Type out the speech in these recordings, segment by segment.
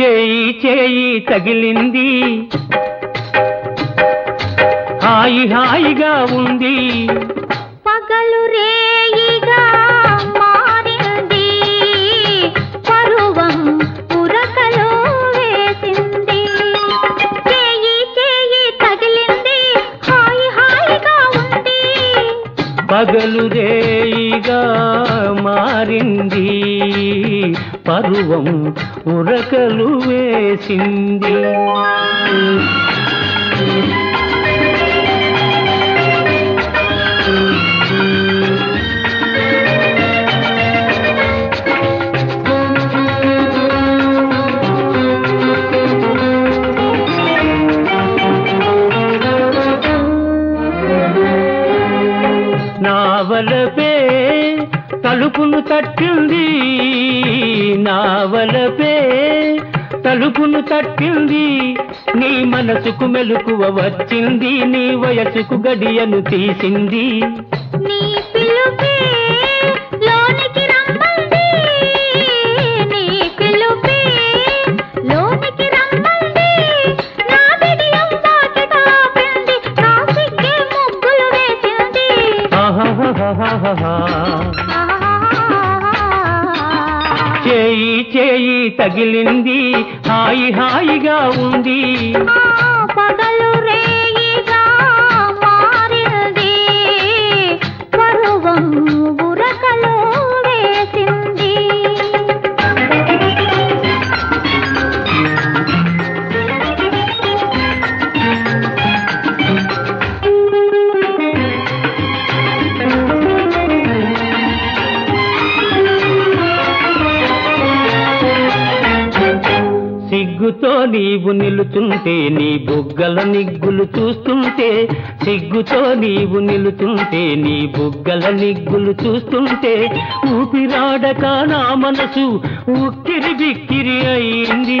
చేయి చేయి తగిలింది. హాయి హాయిగా ఉంది. పగలు రేయిగా మారింది. పరువం ఉరకలో వేసింది. చేయి చేయి తగిలింది. హాయి హాయిగా ఉంది. పగలు రేయిగా మారింది. పరువం ఉరకలు వేసింది. నావలపే తలుపును తట్టింది నావలపే తలుపును తట్టింది నీ మనసుకు మెలకువ వచ్చింది నీ వయసుకు గడియను తీసింది. నీ పిలుపే లోనికి రమ్మంది. నీ పిలుపే లోనికి రమ్మంది. నా బిడియం వాకిట ఆపింది నా సిగ్గే ముగ్గులు వేసింది. ఆహాహాహాహా. చేయి తగిలింది హాయి హాయిగా ఉంది. పగలు సిగ్గుతో నీవు నిలుచుంటే నీ బుగ్గల నిగ్గులు చూస్తుంటే సిగ్గుతో నీవు నిలుచుంటే నీ బుగ్గల నిగ్గులు చూస్తుంటే ఊపిరాడక నా మనసు ఉక్కిరి బిక్కిరి అయింది.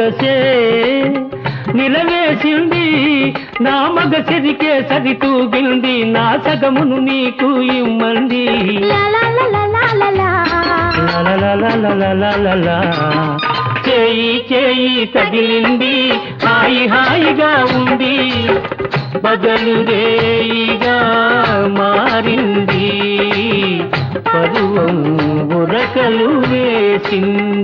మగసే నిలవేసింది నా మగ చెరికే సరితూగింది నా సగమును నీకు ఇమ్మంది చేయి చేయి తగిలింది హాయి హాయిగా ఉంది బదలు రేయిగా మారింది పరువం బురకలు వేసింది